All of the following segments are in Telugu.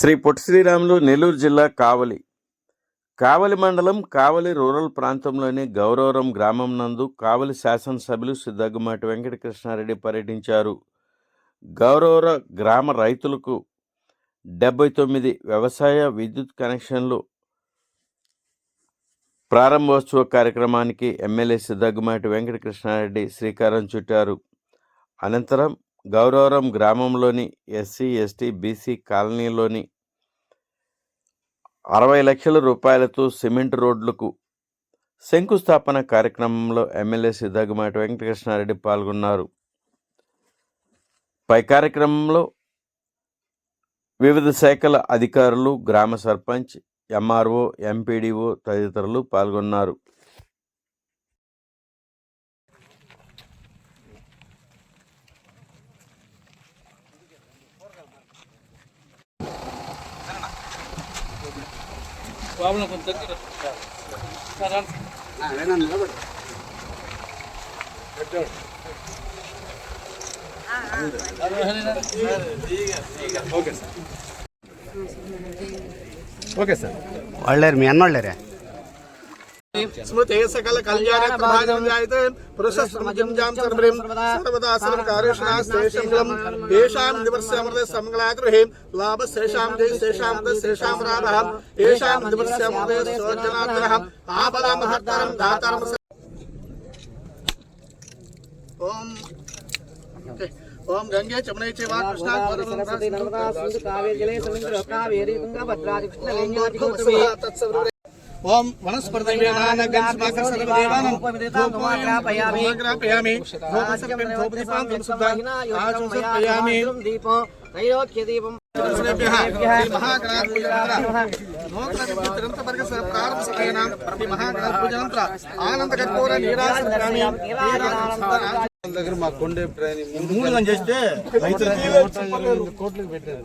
శ్రీ పొట్టి శ్రీరాములు నెల్లూరు జిల్లా కావలి. కావలి మండలం కావలి రూరల్ ప్రాంతంలోని గౌరవరం గ్రామం నందు కావలి శాసనసభ్యులు సిద్ధగుమాటి వెంకటకృష్ణారెడ్డి పర్యటించారు. గౌరవర గ్రామ రైతులకు డెబ్బై తొమ్మిది వ్యవసాయ విద్యుత్ కనెక్షన్లు ప్రారంభోత్సవ కార్యక్రమానికి ఎమ్మెల్యే సిద్ధగుమాటి వెంకటకృష్ణారెడ్డి శ్రీకారం చుట్టారు. అనంతరం గౌరవరం గ్రామంలోని ఎస్సీ ఎస్టీ బీసీ కాలనీలోని అరవై లక్షల రూపాయలతో సిమెంట్ రోడ్లకు శంకుస్థాపన కార్యక్రమంలో ఎమ్మెల్యే సిద్ధగుమాటి వెంకటకృష్ణారెడ్డి పాల్గొన్నారు. పై కార్యక్రమంలో వివిధ శాఖల అధికారులు గ్రామ సర్పంచ్ ఎంఆర్ఓ ఎంపీడీఓ తదితరులు పాల్గొన్నారు. ప్రాబ్లం కొంచెం దగ్గర ఓకే సార్ स्मृते सकल कल्याणप्रभाजायत पुरुषस्मृतिं सर्वदा सर्वदासनं कार्यशनास्तेषं येषां दिवस्यामृते समङ्गलागृहे लाभशेषां जयशेषां तस्येषां राधः येषां दिवस्यामृते सौजनाग्रः आपदा महत्तरं दातारं ओम। ओम गंगे चमने चेवा कृष्णा गोदावरी नर्मदा सिंधु कावेरी जले समिन्द्र कावेरी गंगा भद्रा कृष्ण लेंगे तत्सर्व ఓం వనస్పతి దీపం దగ్గర మా కొండే మూడు గంట చేస్తే కోట్లకు పెట్టారు.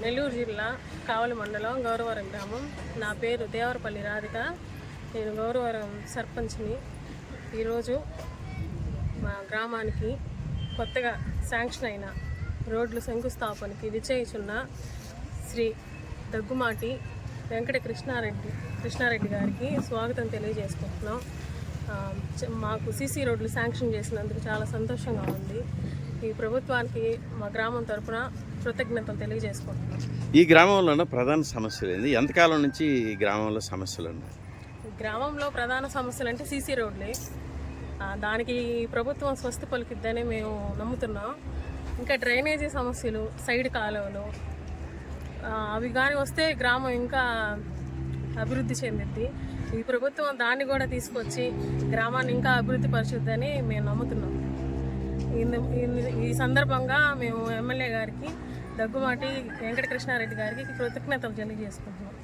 నెల్లూరు జిల్లా కావలి మండలం గౌరవరం గ్రామం. నా పేరు దేవరపల్లి రాధిక. నేను గౌరవరం సర్పంచ్ని. ఈరోజు మా గ్రామానికి కొత్తగా శాంక్షన్ అయిన రోడ్లు శంకుస్థాపనకి విజయించున్న శ్రీ దగ్గుమాటి వెంకట కృష్ణారెడ్డి కృష్ణారెడ్డి గారికి స్వాగతం తెలియజేసుకుంటున్నాం. మాకు సీసీ రోడ్లు శాంక్షన్ చేసినందుకు చాలా సంతోషంగా ఉంది. ఈ ప్రభుత్వానికి మా గ్రామం తరపున కృతజ్ఞతలు తెలియజేసుకుంటున్నాం. ఈ గ్రామంలో ఉన్న ప్రధాన సమస్యలు ఏంది? ఎంతకాలం నుంచి ఈ గ్రామంలో సమస్యలు ఉన్నాయి? గ్రామంలో ప్రధాన సమస్యలు అంటే సీసీ రోడ్లే. దానికి ప్రభుత్వం స్వస్తి పలికిద్దని మేము నమ్ముతున్నాం. ఇంకా డ్రైనేజీ సమస్యలు సైడ్ కాలువలు అవి కానీ వస్తే గ్రామం ఇంకా అభివృద్ధి చెందిద్ది. ఈ ప్రభుత్వం దాన్ని కూడా తీసుకొచ్చి గ్రామాన్ని ఇంకా అభివృద్ధి పరిచుద్దని మేము నమ్ముతున్నాం. ఈ సందర్భంగా మేము ఎమ్మెల్యే గారికి దగ్గుమాటి వెంకటకృష్ణారెడ్డి గారికి కృతజ్ఞతలు తెలియజేసుకుంటున్నాం.